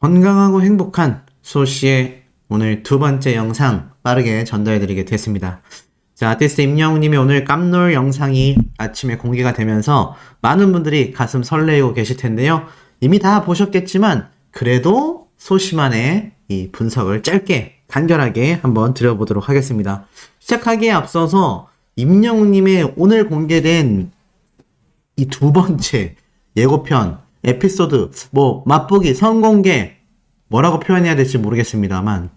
건강하고 행복한 소씨의 오늘 두 번째 영상 빠르게 전달해드리게 됐습니다. 자, 아티스트 임영웅님이 오늘 깜놀 영상이 아침에 공개가 되면서 많은 분들이 가슴 설레고 계실 텐데요. 이미 다 보셨겠지만 그래도 소씨만의 이 분석을 짧게 간결하게 한번 드려보도록 하겠습니다. 시작하기에 앞서서 임영웅님의 오늘 공개된 이 두 번째 예고편 에피소드 뭐 맛보기 선공개 뭐라고 표현해야 될지 모르겠습니다만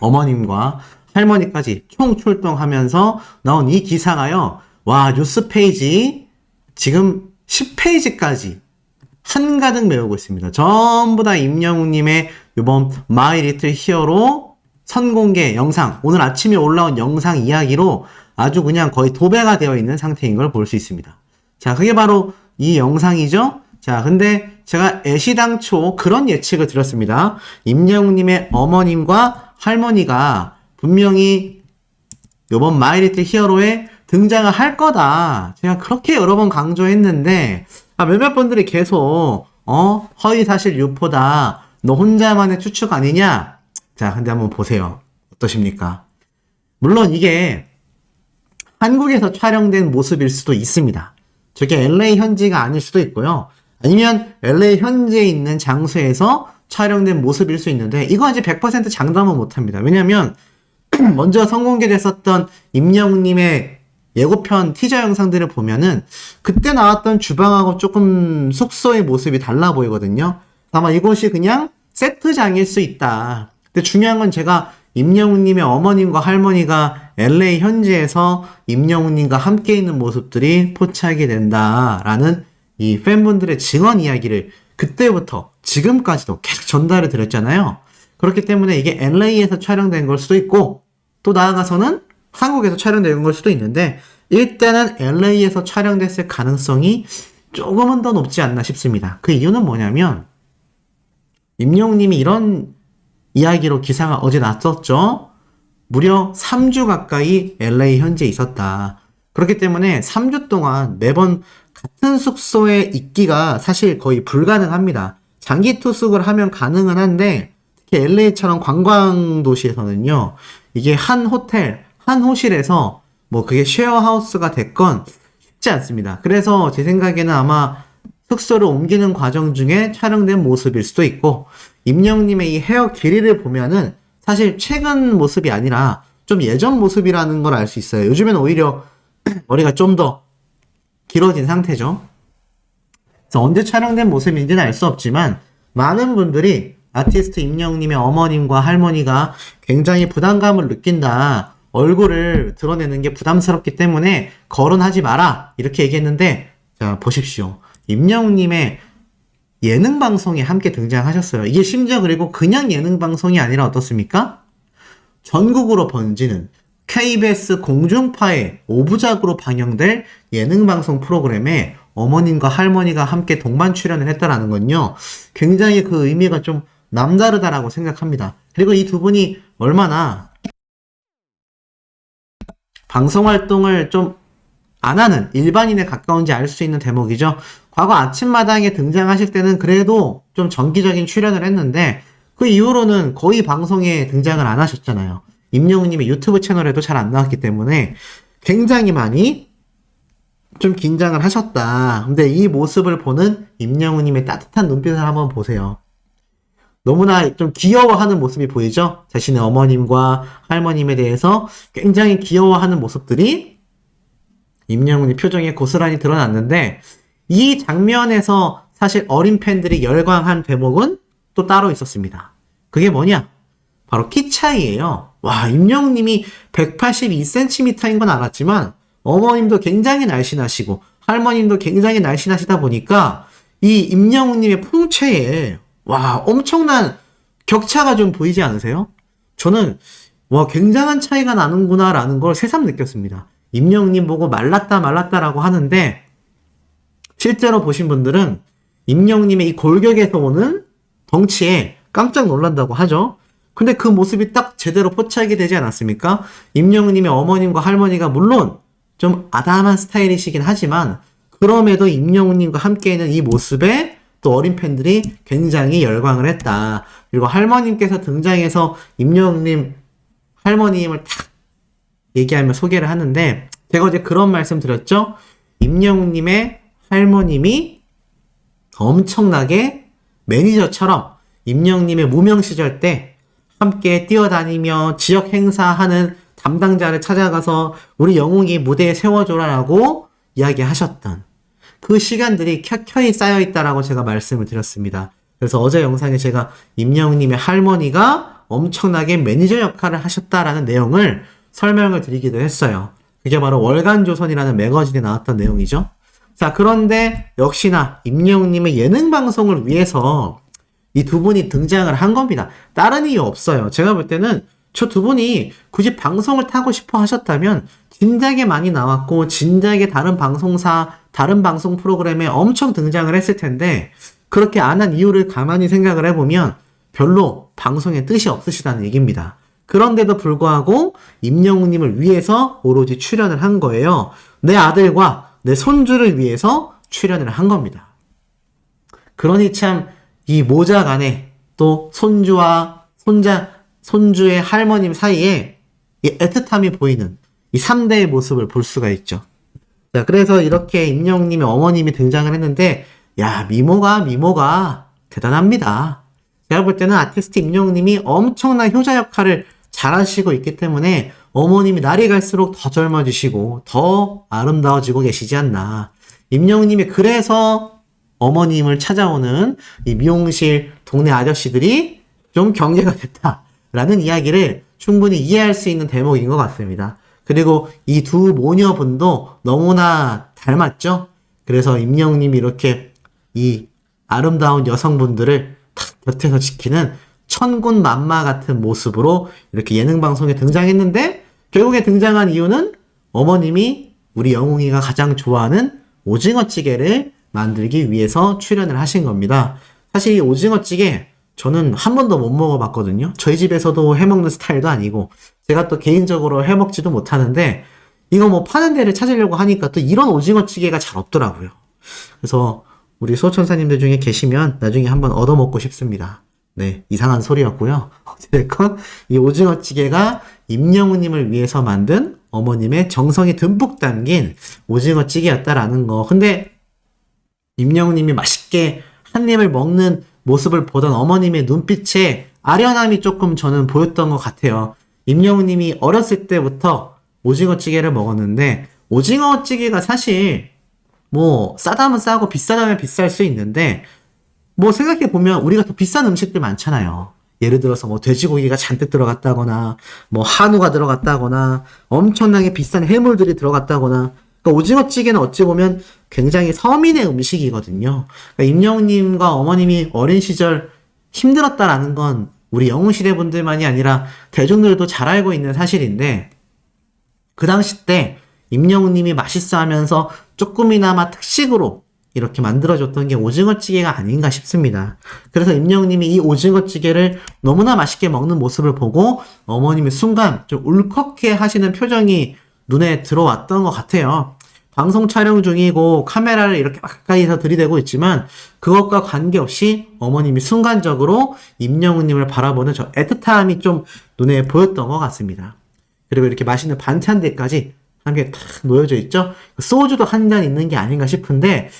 어머님과 할머니까지 총 출동하면서 나온 이 기사가요. 와 뉴스 페이지 지금 10페이지까지 한가득 메우고 있습니다. 전부 다 임영웅님의 이번 마이 리틀 히어로 선공개 영상 오늘 아침에 올라온 영상 이야기로 아주 그냥 거의 도배가 되어 있는 상태인 걸 볼 수 있습니다. 자, 그게 바로 이 영상이죠? 자, 근데 제가 애시당초 그런 예측을 드렸습니다. 임영웅님의 어머님과 할머니가 분명히 요번 마이리틀 히어로에 등장을 할 거다. 제가 그렇게 여러 번 강조했는데, 아, 몇몇 분들이 계속, 어, 허위 사실 유포다. 너 혼자만의 추측 아니냐? 자, 근데 한번 보세요. 어떠십니까? 물론 이게 한국에서 촬영된 모습일 수도 있습니다. 저게 LA 현지가 아닐 수도 있고요. 아니면 LA 현지에 있는 장소에서 촬영된 모습일 수 있는데 이거 이제 100% 장담은 못합니다. 왜냐하면 먼저 선공개됐었던 임영웅님의 예고편 티저 영상들을 보면은 그때 나왔던 주방하고 조금 숙소의 모습이 달라 보이거든요. 아마 이곳이 그냥 세트장일 수 있다. 근데 중요한 건 제가 임영웅님의 어머님과 할머니가 LA 현지에서 임영웅님과 함께 있는 모습들이 포착이 된다라는 이 팬분들의 증언 이야기를 그때부터 지금까지도 계속 전달을 드렸잖아요. 그렇기 때문에 이게 LA에서 촬영된 걸 수도 있고 또 나아가서는 한국에서 촬영된 걸 수도 있는데 일단은 LA에서 촬영됐을 가능성이 조금은 더 높지 않나 싶습니다. 그 이유는 뭐냐면 임영웅님이 이런 이야기로 기사가 어제 났었죠. 무려 3주 가까이 LA 현지에 있었다. 그렇기 때문에 3주 동안 매번 같은 숙소에 있기가 사실 거의 불가능합니다. 장기 투숙을 하면 가능은 한데 특히 LA처럼 관광 도시에서는요. 이게 한 호텔, 한 호실에서 뭐 그게 쉐어하우스가 됐건 쉽지 않습니다. 그래서 제 생각에는 아마 숙소를 옮기는 과정 중에 촬영된 모습일 수도 있고 임영님의 이 헤어 길이를 보면은 사실 최근 모습이 아니라 좀 예전 모습이라는 걸 알 수 있어요. 요즘엔 오히려 머리가 좀더 길어진 상태죠. 그래서 언제 촬영된 모습인지는 알 수 없지만 많은 분들이 아티스트 임영님의 어머님과 할머니가 굉장히 부담감을 느낀다. 얼굴을 드러내는 게 부담스럽기 때문에 거론하지 마라. 이렇게 얘기했는데 자 보십시오. 임영웅님의 예능 방송에 함께 등장하셨어요. 이게 심지어 그리고 그냥 예능 방송이 아니라 어떻습니까? 전국으로 번지는 KBS 공중파의 오부작으로 방영될 예능 방송 프로그램에 어머님과 할머니가 함께 동반 출연을 했다라는 건요. 굉장히 그 의미가 좀 남다르다라고 생각합니다. 그리고 이 두 분이 얼마나 방송 활동을 좀 안 하는 일반인에 가까운지 알 수 있는 대목이죠. 과거 아침마당에 등장하실 때는 그래도 좀 정기적인 출연을 했는데 그 이후로는 거의 방송에 등장을 안 하셨잖아요. 임영웅님의 유튜브 채널에도 잘 안 나왔기 때문에 굉장히 많이 좀 긴장을 하셨다. 근데 이 모습을 보는 임영웅님의 따뜻한 눈빛을 한번 보세요. 너무나 좀 귀여워하는 모습이 보이죠? 자신의 어머님과 할머님에 대해서 굉장히 귀여워하는 모습들이 임영웅의 표정에 고스란히 드러났는데 이 장면에서 사실 어린 팬들이 열광한 대목은 또 따로 있었습니다. 그게 뭐냐? 바로 키 차이예요. 와, 임영웅님이 182cm인 건 알았지만 어머님도 굉장히 날씬하시고 할머님도 굉장히 날씬하시다 보니까 이 임영웅님의 풍채에 와 엄청난 격차가 좀 보이지 않으세요? 저는 와 굉장한 차이가 나는구나라는 걸 새삼 느꼈습니다. 임영웅님 보고 말랐다 말랐다라고 하는데 실제로 보신 분들은 임영웅님의 이 골격에서 오는 덩치에 깜짝 놀란다고 하죠. 근데 그 모습이 딱 제대로 포착이 되지 않았습니까? 임영웅님의 어머님과 할머니가 물론 좀 아담한 스타일이시긴 하지만 그럼에도 임영웅님과 함께 있는 이 모습에 또 어린 팬들이 굉장히 열광을 했다. 그리고 할머님께서 등장해서 임영웅님 할머님을 탁 얘기하며 소개를 하는데 제가 어제 그런 말씀 드렸죠. 임영웅님의 할머님이 엄청나게 매니저처럼 임영웅님의 무명 시절 때 함께 뛰어다니며 지역 행사하는 담당자를 찾아가서 우리 영웅이 무대에 세워줘라라고 이야기하셨던 그 시간들이 켜켜이 쌓여있다라고 제가 말씀을 드렸습니다. 그래서 어제 영상에 제가 임영웅님의 할머니가 엄청나게 매니저 역할을 하셨다라는 내용을 설명을 드리기도 했어요. 그게 바로 월간조선이라는 매거진에 나왔던 내용이죠. 자, 그런데 역시나 임영웅님의 예능 방송을 위해서 이 두 분이 등장을 한 겁니다. 다른 이유 없어요. 제가 볼 때는 저 두 분이 굳이 방송을 타고 싶어 하셨다면 진작에 많이 나왔고 진작에 다른 방송사, 다른 방송 프로그램에 엄청 등장을 했을 텐데 그렇게 안 한 이유를 가만히 생각을 해보면 별로 방송에 뜻이 없으시다는 얘기입니다. 그런데도 불구하고 임영웅님을 위해서 오로지 출연을 한 거예요. 내 아들과 내 손주를 위해서 출연을 한 겁니다. 그러니 참 이 모자 간에 또 손주와 손자, 손주의 할머님 사이에 이 애틋함이 보이는 이 3대의 모습을 볼 수가 있죠. 자, 그래서 이렇게 임영웅님의 어머님이 등장을 했는데, 야, 미모가, 미모가 대단합니다. 제가 볼 때는 아티스트 임영웅님이 엄청난 효자 역할을 잘하시고 있기 때문에 어머님이 날이 갈수록 더 젊어지시고 더 아름다워지고 계시지 않나. 임영웅님이 그래서 어머님을 찾아오는 이 미용실 동네 아저씨들이 좀 경계가 됐다라는 이야기를 충분히 이해할 수 있는 대목인 것 같습니다. 그리고 이 두 모녀분도 너무나 닮았죠? 그래서 임영웅님이 이렇게 이 아름다운 여성분들을 탁 곁에서 지키는 천군 만마 같은 모습으로 이렇게 예능 방송에 등장했는데 결국에 등장한 이유는 어머님이 우리 영웅이가 가장 좋아하는 오징어찌개를 만들기 위해서 출연을 하신 겁니다. 사실 이 오징어찌개 저는 한 번도 못 먹어봤거든요. 저희 집에서도 해먹는 스타일도 아니고 제가 또 개인적으로 해먹지도 못하는데 이거 뭐 파는 데를 찾으려고 하니까 또 이런 오징어찌개가 잘 없더라고요. 그래서 우리 소천사님들 중에 계시면 나중에 한번 얻어먹고 싶습니다. 네, 이상한 소리였고요. 어쨌건 이 오징어찌개가 임영웅님을 위해서 만든 어머님의 정성이 듬뿍 담긴 오징어찌개였다라는 거. 근데 임영웅님이 맛있게 한 입을 먹는 모습을 보던 어머님의 눈빛에 아련함이 조금 저는 보였던 것 같아요. 임영웅님이 어렸을 때부터 오징어찌개를 먹었는데 오징어찌개가 사실 뭐 싸다면 싸고 비싸다면 비쌀 수 있는데 뭐 생각해 보면 우리가 더 비싼 음식들 많잖아요. 예를 들어서 뭐 돼지고기가 잔뜩 들어갔다거나 뭐 한우가 들어갔다거나 엄청나게 비싼 해물들이 들어갔다거나 그러니까 오징어찌개는 어찌 보면 굉장히 서민의 음식이거든요. 그러니까 임영웅님과 어머님이 어린 시절 힘들었다라는 건 우리 영웅시대 분들만이 아니라 대중들도 잘 알고 있는 사실인데 그 당시 때 임영웅님이 맛있어 하면서 조금이나마 특식으로 이렇게 만들어줬던 게 오징어찌개가 아닌가 싶습니다. 그래서 임영웅님이 이 오징어찌개를 너무나 맛있게 먹는 모습을 보고 어머님이 순간 좀 울컥해 하시는 표정이 눈에 들어왔던 것 같아요. 방송 촬영 중이고 카메라를 이렇게 가까이서 들이대고 있지만 그것과 관계없이 어머님이 순간적으로 임영웅님을 바라보는 저 애틋함이 좀 눈에 보였던 것 같습니다. 그리고 이렇게 맛있는 반찬들까지 함께 탁 놓여져 있죠. 소주도 한 잔 있는 게 아닌가 싶은데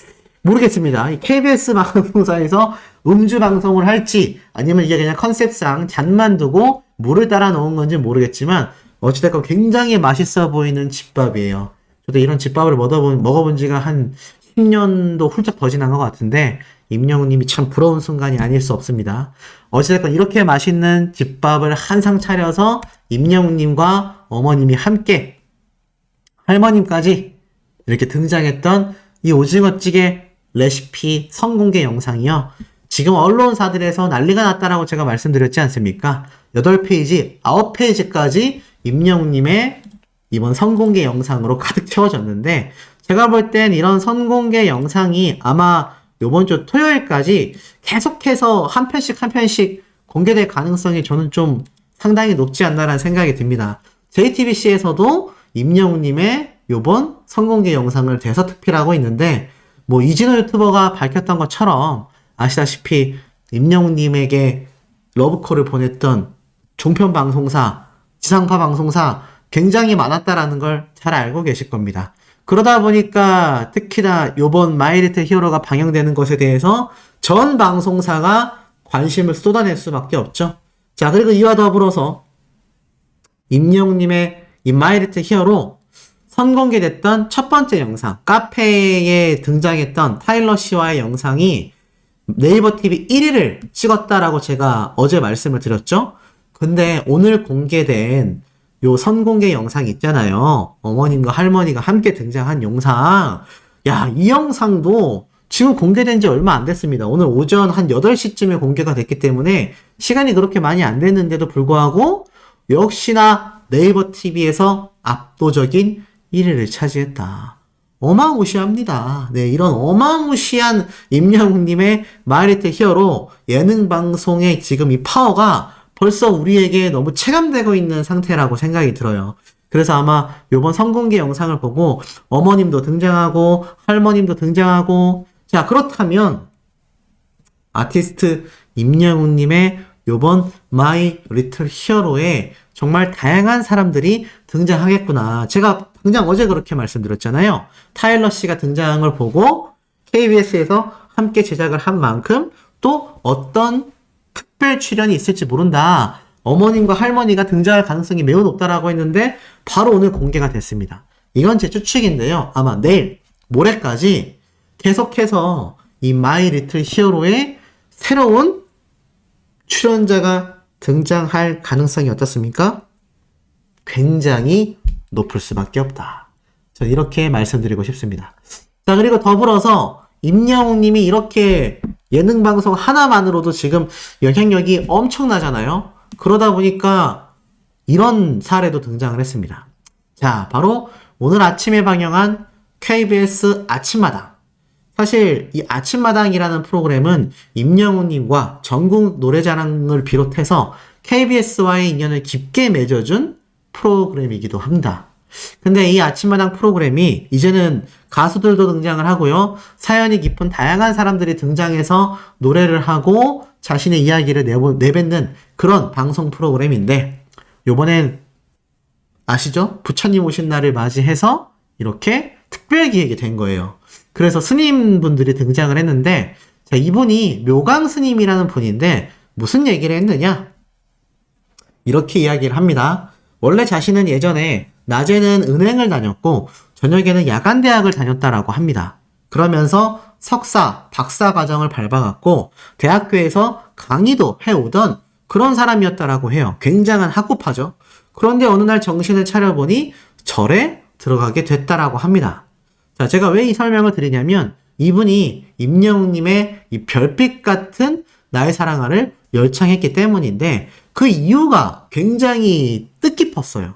모르겠습니다. 이 KBS 방송사에서 음주 방송을 할지 아니면 이게 그냥 컨셉상 잔만 두고 물을 따라 놓은 건지 모르겠지만 어찌됐건 굉장히 맛있어 보이는 집밥이에요. 저도 이런 집밥을 먹어본, 먹어본 지가 한 10년도 훌쩍 더 지난 것 같은데 임영웅님이 참 부러운 순간이 아닐 수 없습니다. 어찌됐건 이렇게 맛있는 집밥을 한 상 차려서 임영웅님과 어머님이 함께 할머님까지 이렇게 등장했던 이 오징어찌개 레시피 선공개 영상이요. 지금 언론사들에서 난리가 났다라고 제가 말씀드렸지 않습니까? 8페이지, 9페이지까지 임영웅님의 이번 선공개 영상으로 가득 채워졌는데 제가 볼 땐 이런 선공개 영상이 아마 요번 주 토요일까지 계속해서 한 편씩 한 편씩 공개될 가능성이 저는 좀 상당히 높지 않나라는 생각이 듭니다. JTBC에서도 임영웅님의 요번 선공개 영상을 대서특필 하고 있는데 뭐 이진호 유튜버가 밝혔던 것처럼 아시다시피 임영웅님에게 러브콜을 보냈던 종편 방송사, 지상파 방송사 굉장히 많았다라는 걸 잘 알고 계실 겁니다. 그러다 보니까 특히나 요번 마이리트 히어로가 방영되는 것에 대해서 전 방송사가 관심을 쏟아낼 수밖에 없죠. 자, 그리고 이와 더불어서 임영웅님의 이 마이리트 히어로 선공개됐던 첫 번째 영상, 카페에 등장했던 타일러 씨와의 영상이 네이버 TV 1위를 찍었다라고 제가 어제 말씀을 드렸죠? 근데 오늘 공개된 요 선공개 영상 있잖아요. 어머님과 할머니가 함께 등장한 영상. 야, 이 영상도 지금 공개된 지 얼마 안 됐습니다. 오늘 오전 한 8시쯤에 공개가 됐기 때문에 시간이 그렇게 많이 안 됐는데도 불구하고 역시나 네이버 TV에서 압도적인 1위를 차지했다. 어마무시합니다. 네, 이런 어마무시한 임영웅님의 마리트 히어로 예능 방송의 지금 이 파워가 벌써 우리에게 너무 체감되고 있는 상태라고 생각이 들어요. 그래서 아마 요번 성공개 영상을 보고 어머님도 등장하고 할머님도 등장하고 자 그렇다면 아티스트 임영웅님의 요번 마이 리틀 히어로에 정말 다양한 사람들이 등장하겠구나. 제가 당장 어제 그렇게 말씀드렸잖아요. 타일러 씨가 등장을 보고 KBS에서 함께 제작을 한 만큼 또 어떤 특별 출연이 있을지 모른다. 어머님과 할머니가 등장할 가능성이 매우 높다라고 했는데 바로 오늘 공개가 됐습니다. 이건 제 추측인데요. 아마 내일 모레까지 계속해서 이 마이 리틀 히어로의 새로운 출연자가 등장할 가능성이 어떻습니까? 굉장히 높을 수밖에 없다. 저는 이렇게 말씀드리고 싶습니다. 자, 그리고 더불어서 임영웅 님이 이렇게 예능 방송 하나만으로도 지금 영향력이 엄청나잖아요. 그러다 보니까 이런 사례도 등장을 했습니다. 자, 바로 오늘 아침에 방영한 KBS 아침마당. 사실 이 아침마당이라는 프로그램은 임영웅님과 전국 노래자랑을 비롯해서 KBS와의 인연을 깊게 맺어준 프로그램이기도 합니다. 근데 이 아침마당 프로그램이 이제는 가수들도 등장을 하고요. 사연이 깊은 다양한 사람들이 등장해서 노래를 하고 자신의 이야기를 내보, 내뱉는 그런 방송 프로그램인데 요번엔 아시죠? 부처님 오신 날을 맞이해서 이렇게 특별 기획이 된 거예요. 그래서 스님 분들이 등장을 했는데 자, 이분이 묘강 스님이라는 분인데 무슨 얘기를 했느냐? 이렇게 이야기를 합니다. 원래 자신은 예전에 낮에는 은행을 다녔고 저녁에는 야간 대학을 다녔다라고 합니다. 그러면서 석사, 박사 과정을 밟아갔고 대학교에서 강의도 해오던 그런 사람이었다라고 해요. 굉장한 학구파죠. 그런데 어느 날 정신을 차려보니 절에 들어가게 됐다라고 합니다. 자, 제가 왜 이 설명을 드리냐면 이분이 임영웅님의 이 별빛 같은 나의 사랑아를 열창했기 때문인데 그 이유가 굉장히 뜻깊었어요.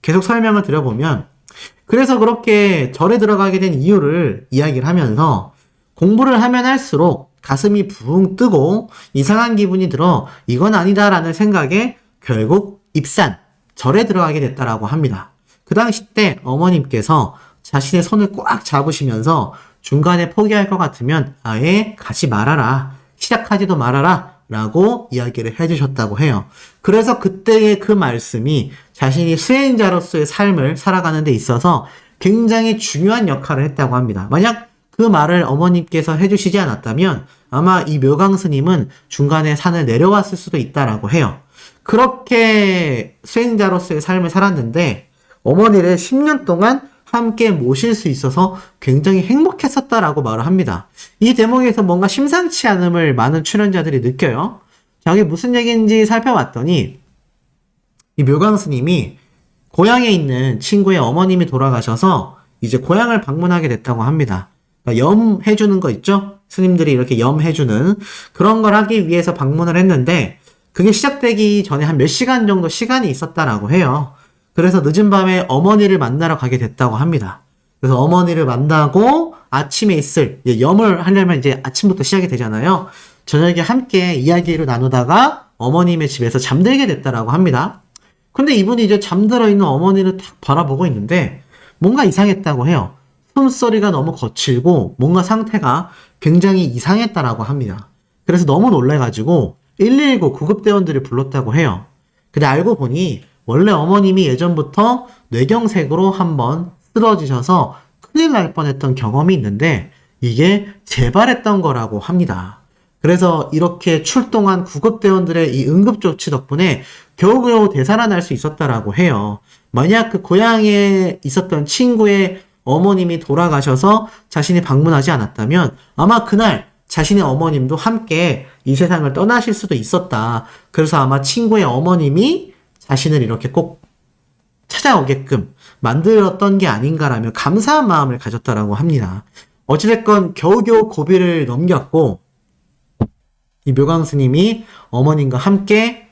계속 설명을 드려보면 그래서 그렇게 절에 들어가게 된 이유를 이야기를 하면서 공부를 하면 할수록 가슴이 붕 뜨고 이상한 기분이 들어 이건 아니다라는 생각에 결국 입산, 절에 들어가게 됐다라고 합니다. 그 당시 때 어머님께서 자신의 손을 꽉 잡으시면서 중간에 포기할 것 같으면 아예 가지 말아라. 시작하지도 말아라. 라고 이야기를 해주셨다고 해요. 그래서 그때의 그 말씀이 자신이 수행자로서의 삶을 살아가는 데 있어서 굉장히 중요한 역할을 했다고 합니다. 만약 그 말을 어머님께서 해주시지 않았다면 아마 이 묘강 스님은 중간에 산을 내려왔을 수도 있다라고 해요. 그렇게 수행자로서의 삶을 살았는데 어머니를 10년 동안 함께 모실 수 있어서 굉장히 행복했었다라고 말을 합니다. 이 대목에서 뭔가 심상치 않음을 많은 출연자들이 느껴요. 자, 이게 무슨 얘기인지 살펴봤더니 이 묘강 스님이 고향에 있는 친구의 어머님이 돌아가셔서 이제 고향을 방문하게 됐다고 합니다. 그러니까 염해주는 거 있죠? 스님들이 이렇게 염해주는 그런 걸 하기 위해서 방문을 했는데 그게 시작되기 전에 한 몇 시간 정도 시간이 있었다라고 해요. 그래서 늦은 밤에 어머니를 만나러 가게 됐다고 합니다. 그래서 어머니를 만나고 아침에 있을 염을 하려면 이제 아침부터 시작이 되잖아요. 저녁에 함께 이야기를 나누다가 어머님의 집에서 잠들게 됐다라고 합니다. 근데 이분이 이제 잠들어 있는 어머니를 탁 바라보고 있는데 뭔가 이상했다고 해요. 숨소리가 너무 거칠고 뭔가 상태가 굉장히 이상했다라고 합니다. 그래서 너무 놀래가지고 119 구급대원들이 불렀다고 해요. 근데 알고 보니 원래 어머님이 예전부터 뇌경색으로 한번 쓰러지셔서 큰일 날 뻔했던 경험이 있는데 이게 재발했던 거라고 합니다. 그래서 이렇게 출동한 구급대원들의 이 응급조치 덕분에 겨우겨우 되살아날 수 있었다라고 해요. 만약 그 고향에 있었던 친구의 어머님이 돌아가셔서 자신이 방문하지 않았다면 아마 그날 자신의 어머님도 함께 이 세상을 떠나실 수도 있었다. 그래서 아마 친구의 어머님이 자신을 이렇게 꼭 찾아오게끔 만들었던 게 아닌가라며 감사한 마음을 가졌다라고 합니다. 어찌됐건 겨우겨우 고비를 넘겼고 이 묘강 스님이 어머님과 함께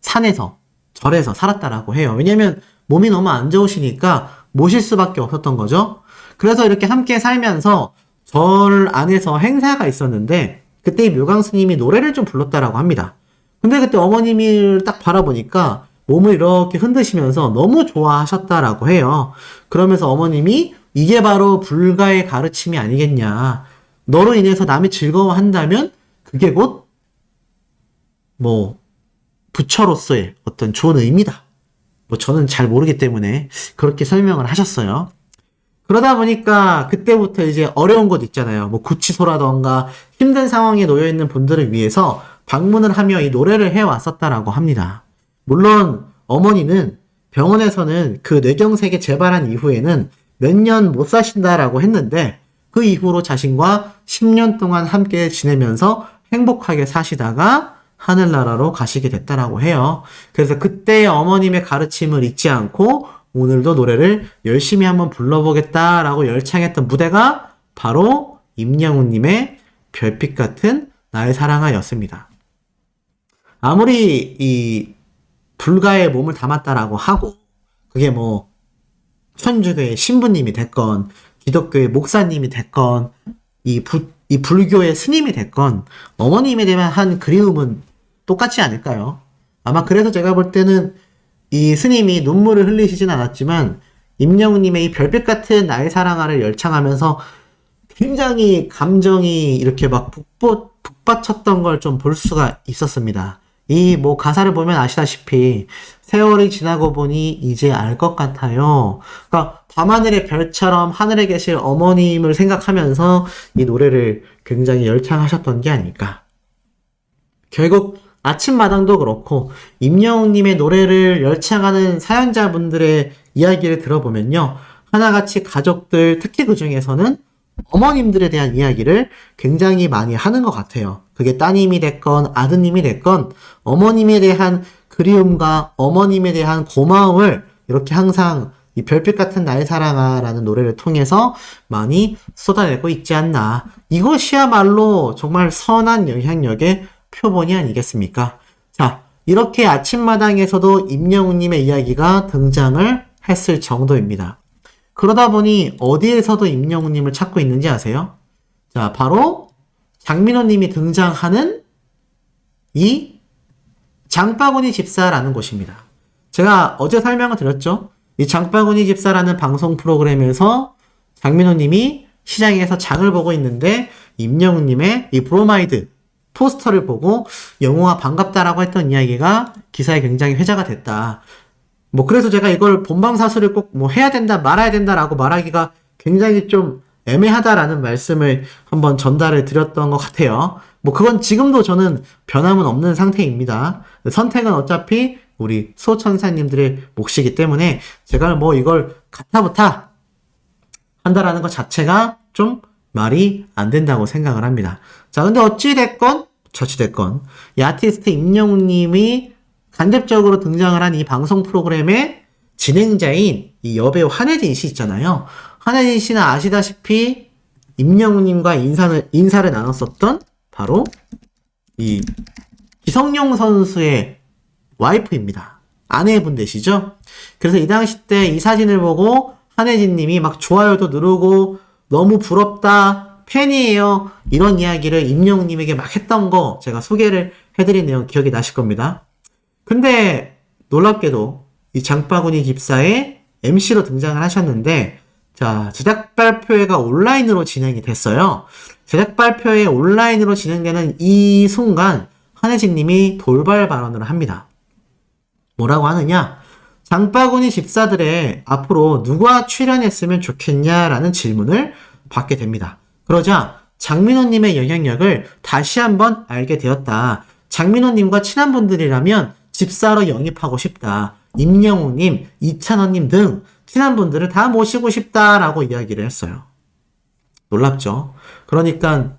산에서 절에서 살았다라고 해요. 왜냐면 몸이 너무 안 좋으시니까 모실 수밖에 없었던 거죠. 그래서 이렇게 함께 살면서 절 안에서 행사가 있었는데 그때 이 묘강 스님이 노래를 좀 불렀다라고 합니다. 근데 그때 어머님을 딱 바라보니까 몸을 이렇게 흔드시면서 너무 좋아하셨다라고 해요. 그러면서 어머님이 이게 바로 불가의 가르침이 아니겠냐. 너로 인해서 남이 즐거워한다면 그게 곧 뭐 부처로서의 어떤 좋은 의미다. 뭐 저는 잘 모르기 때문에 그렇게 설명을 하셨어요. 그러다 보니까 그때부터 이제 어려운 곳 있잖아요. 뭐 구치소라던가 힘든 상황에 놓여 있는 분들을 위해서 방문을 하며 이 노래를 해 왔었다라고 합니다. 물론 어머니는 병원에서는 그 뇌경색이 재발한 이후에는 몇 년 못 사신다라고 했는데 그 이후로 자신과 10년 동안 함께 지내면서 행복하게 사시다가 하늘나라로 가시게 됐다라고 해요. 그래서 그때의 어머님의 가르침을 잊지 않고 오늘도 노래를 열심히 한번 불러보겠다라고 열창했던 무대가 바로 임영웅님의 별빛 같은 나의 사랑아였습니다. 아무리 이 불가에 몸을 담았다라고 하고 그게 뭐 천주교의 신부님이 됐건 기독교의 목사님이 됐건 이, 부, 이 불교의 스님이 됐건 어머님에 대한 한 그리움은 똑같지 않을까요? 아마 그래서 제가 볼 때는 이 스님이 눈물을 흘리시진 않았지만 임영웅님의 이 별빛 같은 나의 사랑아를 열창하면서 굉장히 감정이 이렇게 막 북보, 북받쳤던 걸 좀 볼 수가 있었습니다. 이 뭐 가사를 보면 아시다시피 세월이 지나고 보니 이제 알 것 같아요. 그러니까 밤하늘의 별처럼 하늘에 계실 어머님을 생각하면서 이 노래를 굉장히 열창하셨던 게 아닐까. 결국 아침마당도 그렇고 임영웅님의 노래를 열창하는 사연자분들의 이야기를 들어보면요. 하나같이 가족들 특히 그 중에서는 어머님들에 대한 이야기를 굉장히 많이 하는 것 같아요. 그게 따님이 됐건 아드님이 됐건 어머님에 대한 그리움과 어머님에 대한 고마움을 이렇게 항상 이 별빛 같은 나의 사랑아라는 노래를 통해서 많이 쏟아내고 있지 않나. 이것이야말로 정말 선한 영향력의 표본이 아니겠습니까? 자, 이렇게 아침마당에서도 임영웅님의 이야기가 등장을 했을 정도입니다. 그러다 보니 어디에서도 임영웅님을 찾고 있는지 아세요? 자, 바로 장민호님이 등장하는 이 장바구니 집사라는 곳입니다. 제가 어제 설명을 드렸죠? 이 장바구니 집사라는 방송 프로그램에서 장민호님이 시장에서 장을 보고 있는데 임영웅님의 이 브로마이드 포스터를 보고 영호가 반갑다라고 했던 이야기가 기사에 굉장히 회자가 됐다. 뭐 그래서 제가 이걸 본방 사수를 꼭 뭐 해야 된다 말아야 된다라고 말하기가 굉장히 좀 애매하다라는 말씀을 한번 전달을 드렸던 것 같아요. 뭐 그건 지금도 저는 변함은 없는 상태입니다. 선택은 어차피 우리 소천사님들의 몫이기 때문에 제가 뭐 이걸 가타부타 한다라는 것 자체가 좀 말이 안 된다고 생각을 합니다. 자, 근데 어찌됐건, 저찌됐건, 이 아티스트 임영웅님이 간접적으로 등장을 한 이 방송 프로그램의 진행자인 이 여배우 한혜진 씨 있잖아요. 한혜진 씨는 아시다시피 임영웅님과 인사를, 인사를 나눴었던 바로 이 기성용 선수의 와이프입니다. 아내분 되시죠? 그래서 이 당시 때 이 사진을 보고 한혜진 님이 막 좋아요도 누르고 너무 부럽다, 팬이에요. 이런 이야기를 임영웅 님에게 막 했던 거 제가 소개를 해드린 내용 기억이 나실 겁니다. 근데 놀랍게도 이 장바구니 집사의 MC로 등장을 하셨는데 자, 제작 발표회가 온라인으로 진행이 됐어요. 제작 발표회 온라인으로 진행되는 이 순간 한혜진 님이 돌발 발언을 합니다. 뭐라고 하느냐? 장바구니 집사들의 앞으로 누가 출연했으면 좋겠냐라는 질문을 받게 됩니다. 그러자 장민호님의 영향력을 다시 한번 알게 되었다. 장민호님과 친한 분들이라면 집사로 영입하고 싶다. 임영웅님, 이찬원님 등 친한 분들을 다 모시고 싶다라고 이야기를 했어요. 놀랍죠? 그러니까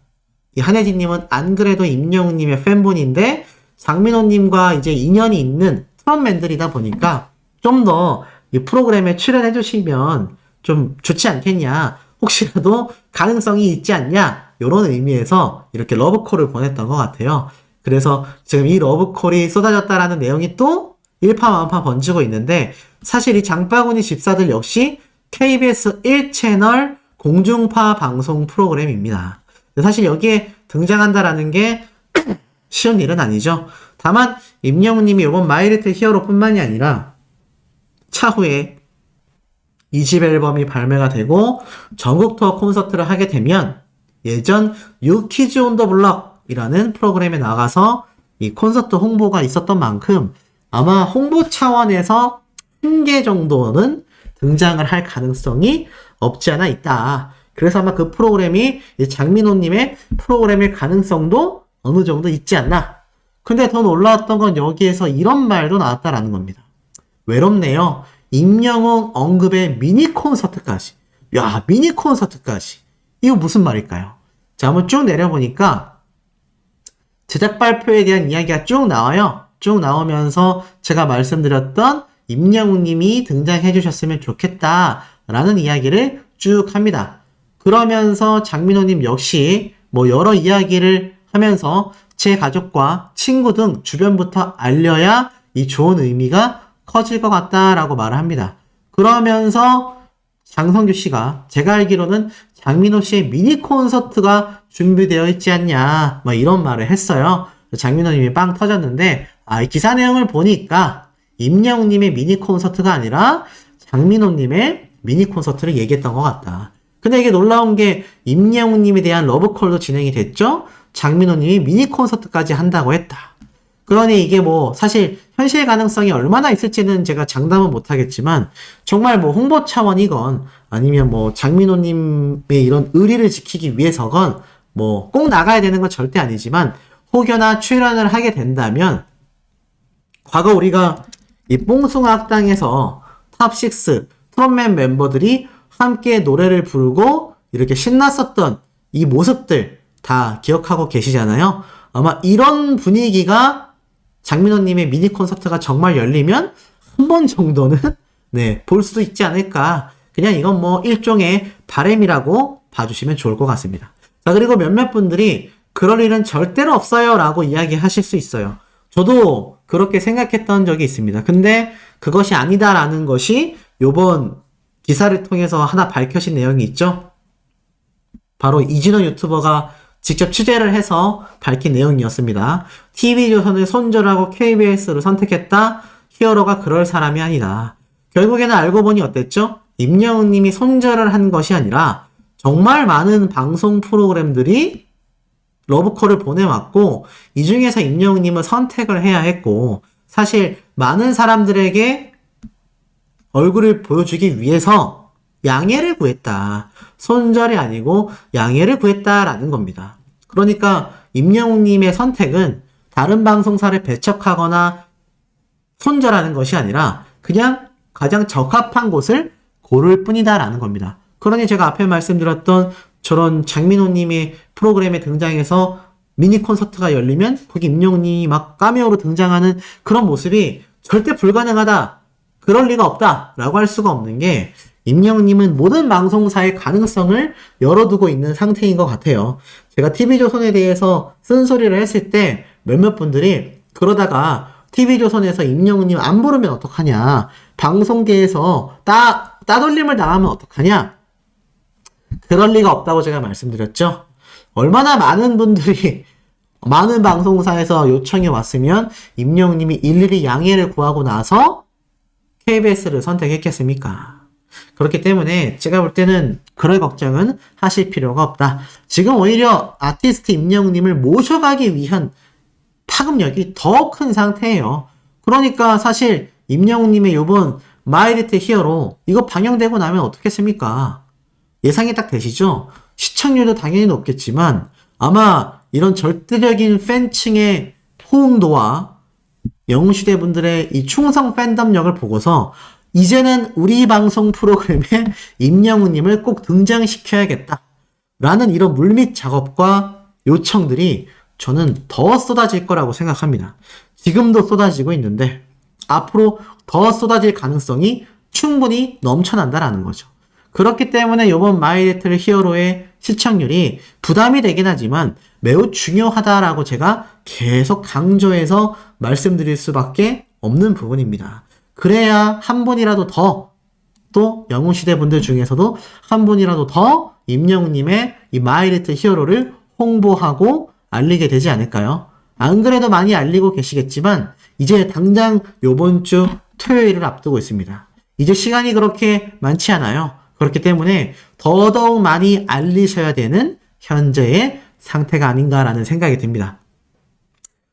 이 한혜진님은 안 그래도 임영웅님의 팬분인데 장민호님과 이제 인연이 있는 트롯맨들이다 보니까 좀 더 이 프로그램에 출연해 주시면 좀 좋지 않겠냐. 혹시라도 가능성이 있지 않냐. 이런 의미에서 이렇게 러브콜을 보냈던 것 같아요. 그래서 지금 이 러브콜이 쏟아졌다라는 내용이 또 일파만파 번지고 있는데 사실 이 장바구니 집사들 역시 KBS 1채널 공중파 방송 프로그램입니다. 사실 여기에 등장한다라는 게 쉬운 일은 아니죠. 다만 임영웅님이 이번 마이리틀 히어로뿐만이 아니라 차후에 2집 앨범이 발매가 되고 전국 투어 콘서트를 하게 되면 예전 유키즈 온 더 블럭이라는 프로그램에 나가서 이 콘서트 홍보가 있었던 만큼 아마 홍보 차원에서 한 개 정도는 등장을 할 가능성이 없지 않아 있다. 그래서 아마 그 프로그램이 이 장민호님의 프로그램일 가능성도 어느 정도 있지 않나. 근데 더 놀라웠던 건 여기에서 이런 말도 나왔다라는 겁니다. 외롭네요. 임영웅 언급의 미니 콘서트까지. 야, 미니 콘서트까지. 이거 무슨 말일까요? 자, 한번 쭉 내려보니까 제작 발표에 대한 이야기가 쭉 나와요. 쭉 나오면서 제가 말씀드렸던 임영웅 님이 등장해 주셨으면 좋겠다라는 이야기를 쭉 합니다. 그러면서 장민호 님 역시 뭐 여러 이야기를 하면서 제 가족과 친구 등 주변부터 알려야 이 좋은 의미가 커질 것 같다라고 말을 합니다. 그러면서 장성규 씨가 제가 알기로는 장민호 씨의 미니 콘서트가 준비되어 있지 않냐, 뭐 이런 말을 했어요. 장민호 님이 빵 터졌는데, 아, 이 기사 내용을 보니까 임영웅 님의 미니 콘서트가 아니라 장민호 님의 미니 콘서트를 얘기했던 것 같다. 근데 이게 놀라운 게 임영웅 님에 대한 러브콜도 진행이 됐죠? 장민호 님이 미니 콘서트까지 한다고 했다. 그러니 이게 뭐 사실 현실 가능성이 얼마나 있을지는 제가 장담은 못하겠지만 정말 뭐 홍보 차원이건 아니면 뭐 장민호님의 이런 의리를 지키기 위해서건 뭐 꼭 나가야 되는 건 절대 아니지만 혹여나 출연을 하게 된다면 과거 우리가 이 뽕숭아 학당에서 탑6 트롯맨 멤버들이 함께 노래를 부르고 이렇게 신났었던 이 모습들 다 기억하고 계시잖아요. 아마 이런 분위기가 장민호님의 미니 콘서트가 정말 열리면 한 번 정도는 네, 볼 수도 있지 않을까. 그냥 이건 뭐 일종의 바램이라고 봐주시면 좋을 것 같습니다. 자, 그리고 몇몇 분들이 그럴 일은 절대로 없어요 라고 이야기 하실 수 있어요. 저도 그렇게 생각했던 적이 있습니다. 근데 그것이 아니다라는 것이 요번 기사를 통해서 하나 밝혀진 내용이 있죠. 바로 이진원 유튜버가 직접 취재를 해서 밝힌 내용이었습니다. TV조선을 손절하고 KBS를 선택했다. 히어로가 그럴 사람이 아니다. 결국에는 알고 보니 어땠죠? 임영웅 님이 손절을 한 것이 아니라 정말 많은 방송 프로그램들이 러브콜을 보내왔고 이 중에서 임영웅 님은 선택을 해야 했고 사실 많은 사람들에게 얼굴을 보여주기 위해서 양해를 구했다. 손절이 아니고 양해를 구했다라는 겁니다. 그러니까 임영웅님의 선택은 다른 방송사를 배척하거나 손절하는 것이 아니라 그냥 가장 적합한 곳을 고를 뿐이다라는 겁니다. 그러니 제가 앞에 말씀드렸던 저런 장민호님의 프로그램에 등장해서 미니 콘서트가 열리면 거기 임영웅님이 막 까메오로 등장하는 그런 모습이 절대 불가능하다. 그럴 리가 없다. 라고 할 수가 없는 게 임영웅님은 모든 방송사의 가능성을 열어두고 있는 상태인 것 같아요. 제가 TV조선에 대해서 쓴소리를 했을 때 몇몇 분들이 그러다가 TV조선에서 임영웅님 안 부르면 어떡하냐. 방송계에서 따, 따돌림을 당하면 어떡하냐. 그럴 리가 없다고 제가 말씀드렸죠. 얼마나 많은 분들이 많은 방송사에서 요청이 왔으면 임영웅님이 일일이 양해를 구하고 나서 KBS를 선택했겠습니까? 그렇기 때문에 제가 볼 때는 그럴 걱정은 하실 필요가 없다. 지금 오히려 아티스트 임영웅님을 모셔가기 위한 파급력이 더 큰 상태예요. 그러니까 사실 임영웅님의 요번 마이리트 히어로 이거 방영되고 나면 어떻겠습니까? 예상이 딱 되시죠? 시청률도 당연히 높겠지만 아마 이런 절대적인 팬층의 호응도와 영웅시대 분들의 이 충성 팬덤력을 보고서 이제는 우리 방송 프로그램에 임영웅님을 꼭 등장시켜야겠다. 라는 이런 물밑 작업과 요청들이 저는 더 쏟아질 거라고 생각합니다. 지금도 쏟아지고 있는데 앞으로 더 쏟아질 가능성이 충분히 넘쳐난다라는 거죠. 그렇기 때문에 이번 마이리틀 히어로의 시청률이 부담이 되긴 하지만 매우 중요하다라고 제가 계속 강조해서 말씀드릴 수밖에 없는 부분입니다. 그래야 한 분이라도 더 또 영웅시대 분들 중에서도 한 분이라도 더 임영웅님의 이 마이리틀 히어로를 홍보하고 알리게 되지 않을까요? 안 그래도 많이 알리고 계시겠지만 이제 당장 요번 주 토요일을 앞두고 있습니다. 이제 시간이 그렇게 많지 않아요. 그렇기 때문에 더더욱 많이 알리셔야 되는 현재의 상태가 아닌가라는 생각이 듭니다.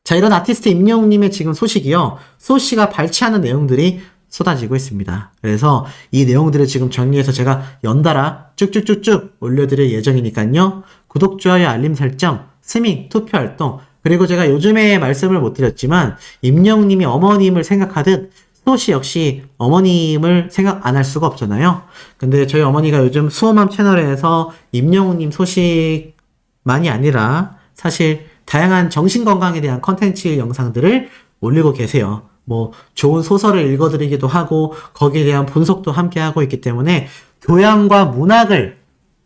자, 이런 아티스트 임영웅님의 지금 소식이요. 소씨가 발췌하는 내용들이 쏟아지고 있습니다. 그래서 이 내용들을 지금 정리해서 제가 연달아 쭉쭉쭉쭉 올려드릴 예정이니까요. 구독, 좋아요, 알림 설정, 스밍, 투표 활동, 그리고 제가 요즘에 말씀을 못 드렸지만, 임영웅님이 어머님을 생각하듯, 소씨 역시 어머님을 생각 안 할 수가 없잖아요. 근데 저희 어머니가 요즘 수호맘 채널에서 임영웅님 소식만이 아니라, 사실 다양한 정신건강에 대한 컨텐츠 영상들을 올리고 계세요. 뭐 좋은 소설을 읽어드리기도 하고 거기에 대한 분석도 함께 하고 있기 때문에 교양과 문학을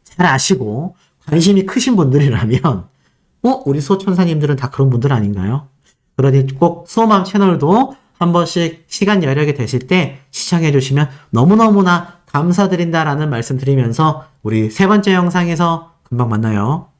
잘 아시고 관심이 크신 분들이라면 어 우리 소천사님들은 다 그런 분들 아닌가요? 그러니 꼭 소맘 채널도 한 번씩 시간 여력이 되실 때 시청해 주시면 너무너무나 감사드린다라는 말씀 드리면서 우리 세 번째 영상에서 금방 만나요.